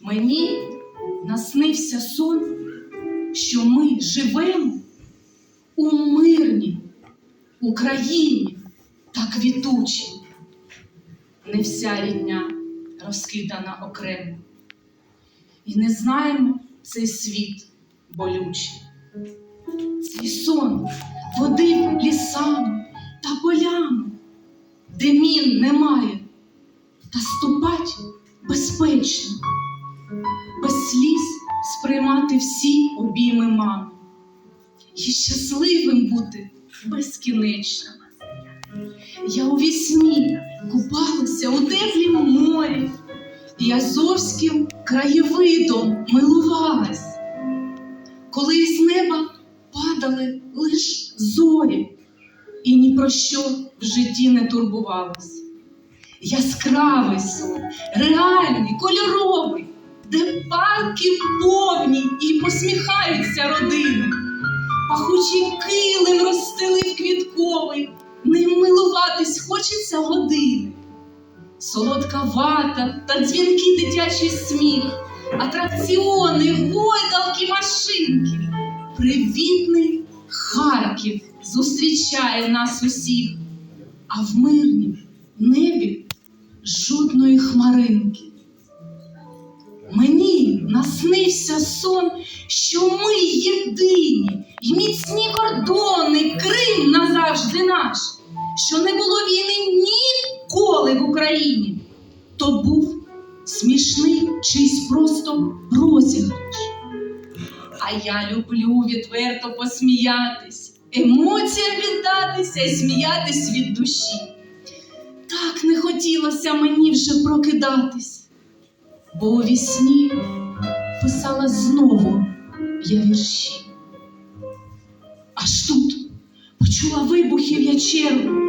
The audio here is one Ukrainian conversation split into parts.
Мені наснився сон, що ми живемо у мирній Україні та квітучій. Не вся рідня розкидана окремо. І не знаємо цей світ болючий. Цей сон водив лісами безпечно, без сліз сприймати всі обійми мами і щасливим бути безкінечно. Я у вісні купалася у теплім морі, і Азовським краєвидом милувалась, коли з неба падали лиш зорі, і ні про що в житті не турбувалась. Яскравий сон, реальний, кольоровий, де парки повні і посміхаються родини. Пахучий килим розстелив квітковий, ним милуватись хочеться години. Солодка вата та дзвінкий дитячий сміх, атракціони, гойдалки, машинки. Привітний Харків зустрічає нас усіх, а в мирнім небі хмаринки. Мені наснився сон, що ми єдині й міцні кордони, Крим назавжди наш, що не було війни ніколи в Україні. То був смішний чийсь просто розіграш. А я люблю відверто посміятись, емоціям віддатися і сміятись від душі. Не хотілося мені вже прокидатись, бо у вісні писала знову я вірші. Аж тут почула вибухів я чергу,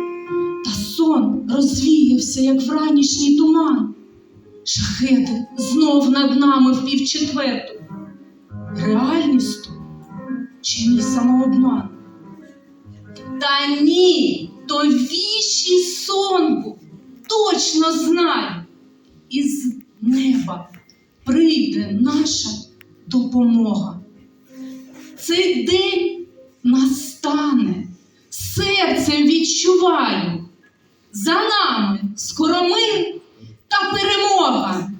та сон розвіявся, як вранішній туман. Шахеди знов над нами в півчетверту. Реальність чи мій самообман? Та ні, то віщий сон точно знаю. Із неба прийде наша допомога. Цей день настане, серцем відчуваю. За нами скоро мир та перемога.